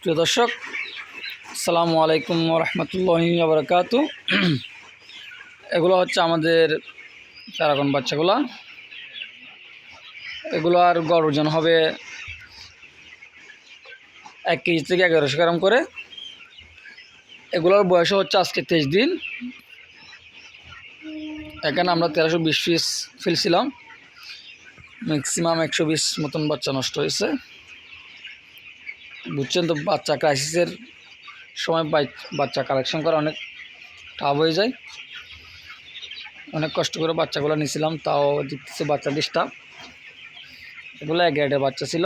প্রিয় দর্শক, আসসালামু আলাইকুম রহমতুল্লাহি আবরকাত এগুলো হচ্ছে আমাদের প্যারাগন বাচ্চাগুলা। এগুলো আর গড় ওজন হবে এক কেজি থেকে এগারোশো গ্রাম করে। এগুলোর বয়স হচ্ছে আজকে তেইশ দিন। এখানে আমরা তেরোশো বিশ পিস ফেলছিলাম ম্যাক্সিমাম একশো বিশ মতন বাচ্চা নষ্ট হয়েছে। বুঝছেন তো, বাচ্চা ক্রাইসিসের সময় বাচ্চা কালেকশন করা অনেক টাফ হয়ে যায়। অনেক কষ্ট করে বাচ্চাগুলো নিয়েছিলাম, তাও দেখতেছে বাচ্চা ডিস্টার্ব এগুলো এক গ্রেডের বাচ্চা ছিল।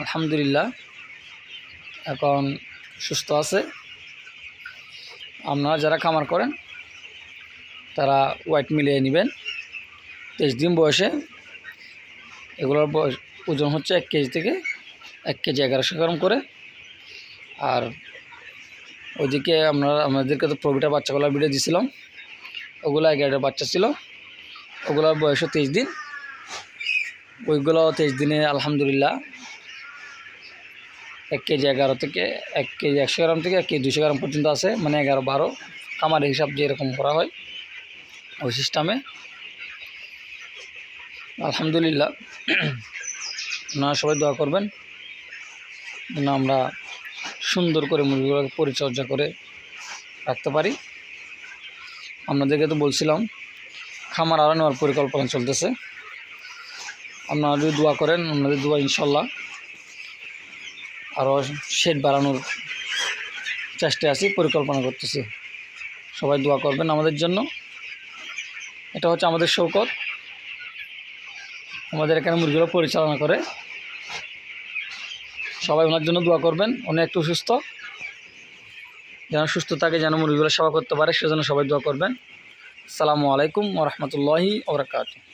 আলহামদুলিল্লাহ, এখন সুস্থ আছে। আপনারা যারা খামার করেন, তারা ওয়েট মিলিয়ে নেবেন। তেইশ দিন বয়সে, এগুলোর বয়স ওজন হচ্ছে এক কেজি থেকে এক কেজি এগারোশো গ্রাম করে। আর ওইদিকে আমরা, আমাদেরকে তো প্রবিটা বাচ্চাগুলোর ভিডিও দিয়েছিলাম ওগুলো এগারোটা বাচ্চা ছিল। ওগুলোর বয়সও তেইশ দিন। ওইগুলো তেইশ দিনে আলহামদুলিল্লাহ এক কেজি এগারো থেকে এক কেজি একশো গ্রাম থেকে এক কেজি দুশো গ্রাম পর্যন্ত আছে। মানে এগারো বারো কামার হিসাব যেরকম করা হয় ওই সিস্টেমে। আলহামদুলিল্লাহ। আপনারা সবাই দোয়া করবেন। যেন আমরা সুন্দর করে মুরগিগুলোকে পরিচর্যা করে রাখতে পারি। আপনাদেরকে তো বলছিলাম, খামার আরও নেওয়ার পরিকল্পনা চলতেছে। আপনারা যদি দোয়া করেন, আপনাদের দোয়া ইনশাল্লাহ আরও শেড বাড়ানোর চেষ্টায় আছি, পরিকল্পনা করতেছি। সবাই দোয়া করবেন আমাদের জন্য। এটা হচ্ছে আমাদের শৌকত। আমাদের এখানে মুরগিগুলো পরিচালনা করে। সবাই ওনার জন্য দোয়া করবেন। উনি একটু সুস্থ। যেন সুস্থ থাকে, যেন মুরগিগুলো সেবা করতে পারে, সেজন্য সবাই দোয়া করবেন। আসসালামু আলাইকুম ওরহমতুল্লাহি ওবরাকাতু